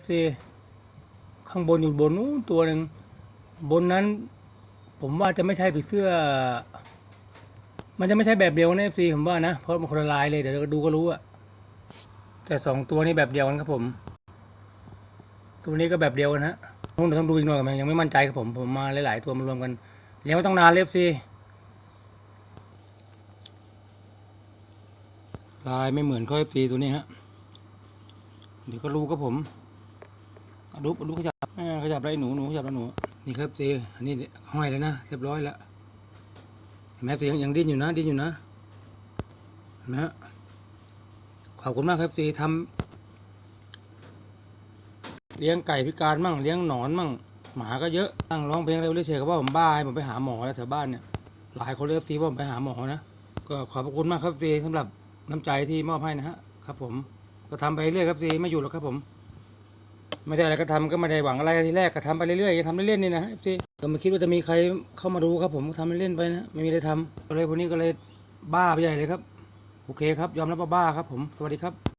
FC ข้างบนอยู่บนนู้นตัวหนึ่งบนนั้น ผมว่าจะไม่ใช่ผีเสื้อ มันจะไม่ใช่แบบเดียวนะ FC ผมว่านะ เพราะมันคนละลายเลยเดี๋ยวดูก็รู้อะแต่สองตัวนี้แบบเดียวกันครับผม ตัวนี้ก็แบบเดียวกันฮะนู่นเดี๋ยวต้องดูอีกหน่อยมันยังไม่มั่นใจครับผมผมมาหลายๆตัวมารวมกันเลี้ยงไม่ต้องนานเลย FC ลายไม่เหมือนเขา FC ตัวนี้ฮะเดี๋ยวก็รู้ครับผม ดูดูขยับขยับไรหนูหนูขยับแล้วหนู นี่ครับซีอันนี้ห้อยแล้วนะเรียบร้อยแล้วเห็นไหมซียังยังดิ้นอยู่นะ ดิ้นอยู่นะนไหมฮะขอบคุณมากครับซีทำเลี้ยงไก่พิการมั่งเลี้ยงหนอนมั่งหมาก็เยอะนั่งร้องเพลงเร็วเฉยๆก็ว่าผมบ้าให้ผมไปหาหมอแล้วแถวบ้านเนี่ยหลายคนเรียกซีว่าผมไปหาหมอนะก็ขอบคุณมากครับซีสำหรับน้ำใจที่มอบให้นะฮะครับผมก็ทำไปเรื่อยครับซีไม่อยู่หรอกครับผม ไม่ได้อะไรก็ทำก็ไม่ได้หวังอะไรทีแรกก็ทำไปเรื่อยๆทำเล่นๆนี่นะซีก็ไม่คิดว่าจะมีใครเข้ามาดูครับผมก็ทำเล่นๆไปนะไม่มีอะไรทำก็เลยวันนี้ก็เลยบ้าไปใหญ่เลยครับ โอเคครับ ยอมรับว่าบ้าครับผมสวัสดีครับ